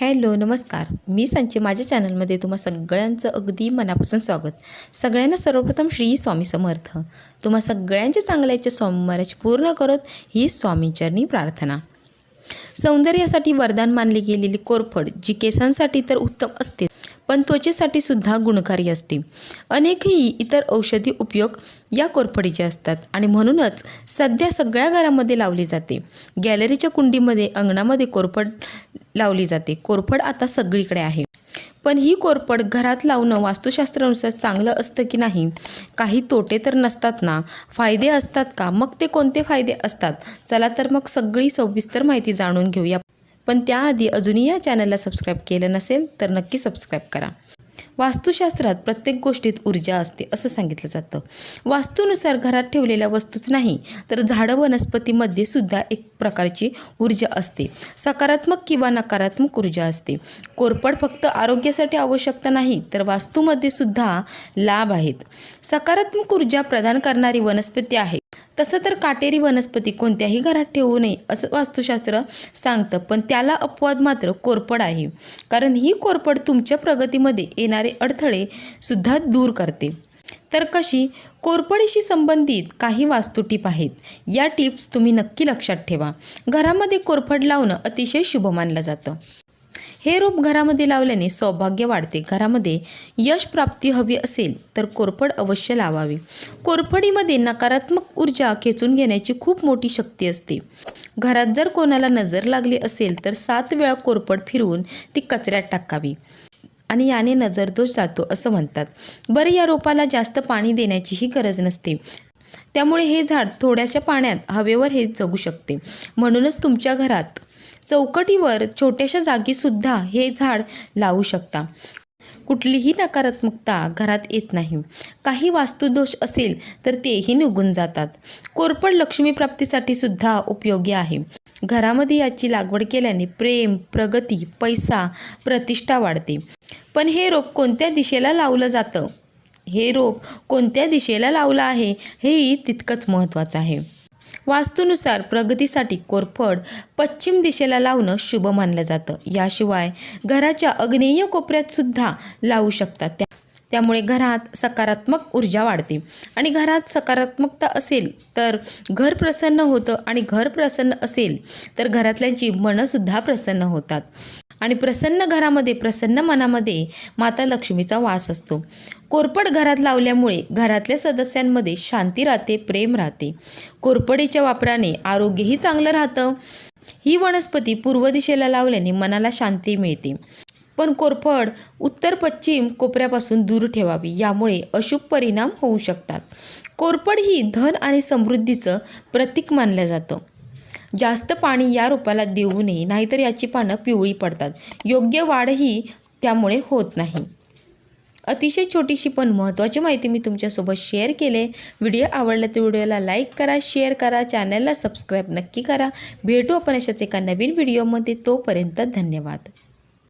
Hello नमस्कार. मी सांचे माझ्या चॅनलमध्ये तुम्हा सगळ्यांचं अगदी मनापासून स्वागत. सगळ्यांना सर्वप्रथम श्री स्वामी समर्थ. तुम्हा सगळ्यांच्या चांगल्याच्या सोमवाराची पूर्ण करत ही स्वामीचरणी प्रार्थना. सौंदर्यासाठी वरदान मानली गेलेली कोरफड जी केसांसाठी तर उत्तम असते. पण त्वचेसाठी सुद्धा गुणकारी असते. अनेकही इतर औषधी उपयोग या कोरफडीचे असतात आणि म्हणूनच सध्या सगळ्या घरामध्ये लावली जाते. गॅलरीच्या कुंडीमध्ये अंगणामध्ये कोरफड लावली जाते. कोरफड आता सगळीकडे आहे. पण ही कोरफड घरात लावणं वास्तुशास्त्रानुसार चांगलं असतं की नाही? काही तोटे तर नसतात ना? फायदे असतात का? मग ते कोणते फायदे असतात? चला तर मग सगळी सविस्तर माहिती जाणून घेऊया. पण त्याआधी अजूनही या चॅनलला सबस्क्राईब केलं नसेल तर नक्की सबस्क्राईब करा. वास्तुशास्त्रात प्रत्येक गोष्टीत ऊर्जा असते असं सांगितलं जातं. वास्तूनुसार घरात ठेवलेल्या वस्तूच नाही तर झाडं वनस्पतीमध्ये सुद्धा एक प्रकारची ऊर्जा असते. सकारात्मक किंवा नकारात्मक ऊर्जा असते. कोरपड फक्त आरोग्यासाठी आवश्यकता नाही तर वास्तूमध्ये सुद्धा लाभ आहेत. सकारात्मक ऊर्जा प्रदान करणारी वनस्पती आहे. तसं तर काटेरी वनस्पती कोणत्याही घरात ठेवू नये असं वास्तुशास्त्र सांगतं. पण त्याला अपवाद मात्र कोरपड आहे. कारण ही कोरपड तुमच्या प्रगतीमध्ये येणारे अडथळे सुद्धा दूर करते. तर कशी? कोरपडीशी संबंधित काही वास्तू टीप आहेत. या टिप्स तुम्ही नक्की लक्षात ठेवा. घरामध्ये कोरफड लावणं अतिशय शुभ मानलं जातं. हे रोप घरामध्ये लावल्याने सौभाग्य वाढते. घरामध्ये यश प्राप्ती हवी असेल तर कोरफड अवश्य लावावी. कोरफडीमध्ये नकारात्मक ऊर्जा खेचून घेण्याची खूप मोठी शक्ती असते. घरात जर कोणाला नजर लागली असेल तर सात वेळा कोरफड फिरवून ती कचऱ्यात टाकावी. आणि याने नजरदोष जातो असं म्हणतात. बरं या रोपाला जास्त पाणी देण्याचीही गरज नसते. त्यामुळे हे झाड थोड्याशा पाण्यात हवेवर हे जगू शकते. म्हणूनच तुमच्या घरात चौकटीवर छोट्याशा जागीसुद्धा हे झाड लावू शकता. कुठलीही नकारात्मकता घरात येत नाही. काही वास्तुदोष असेल तर तेही निघून जातात. कोरपड लक्ष्मीप्राप्तीसाठी सुद्धा उपयोगी आहे. घरामध्ये याची लागवड केल्याने प्रेम प्रगती पैसा प्रतिष्ठा वाढते. पण हे रोप कोणत्या दिशेला लावलं जातं? हे रोप कोणत्या दिशेला लावलं आहे? हेही तितकंच महत्त्वाचं आहे. वास्तूनुसार प्रगतीसाठी कोरफड पश्चिम दिशेला लावणं शुभ मानलं जातं. याशिवाय घराच्या अग्नेय कोपऱ्यात सुद्धा लावू शकतात त्या. त्यामुळे घरात सकारात्मक ऊर्जा वाढते. आणि घरात सकारात्मकता असेल तर घर प्रसन्न होतं आणि घर प्रसन्न असेल तर घरातल्यांची मनंसुद्धा प्रसन्न होतात. आणि प्रसन्न घरामध्ये प्रसन्न मनामध्ये माता लक्ष्मीचा वास असतो. कोरपड घरात लावल्यामुळे घरातल्या सदस्यांमध्ये शांती राहते प्रेम राहते. कोरपडीच्या वापराने आरोग्यही चांगलं राहतं. ही वनस्पती पूर्व दिशेला लावल्याने मनाला शांती मिळते. पण कोरफड उत्तर पश्चिम कोपऱ्यापासून दूर ठेवावी यामुळे अशुभ परिणाम होऊ शकतात. कोरफड ही धन आणि समृद्धीचं प्रतीक मानलं जातं. जास्त पाणी या रोपाला देऊ नये नाहीतर याची पानं पिवळी पडतात. योग्य वाढही त्यामुळे होत नाही. अतिशय छोटीशी पण महत्त्वाची माहिती मी तुमच्यासोबत शेअर केले. व्हिडिओ आवडला तर व्हिडिओला लाईक करा शेअर करा चॅनलला सबस्क्राईब नक्की करा. भेटू आपण अशाच एका नवीन व्हिडिओमध्ये. तोपर्यंत धन्यवाद.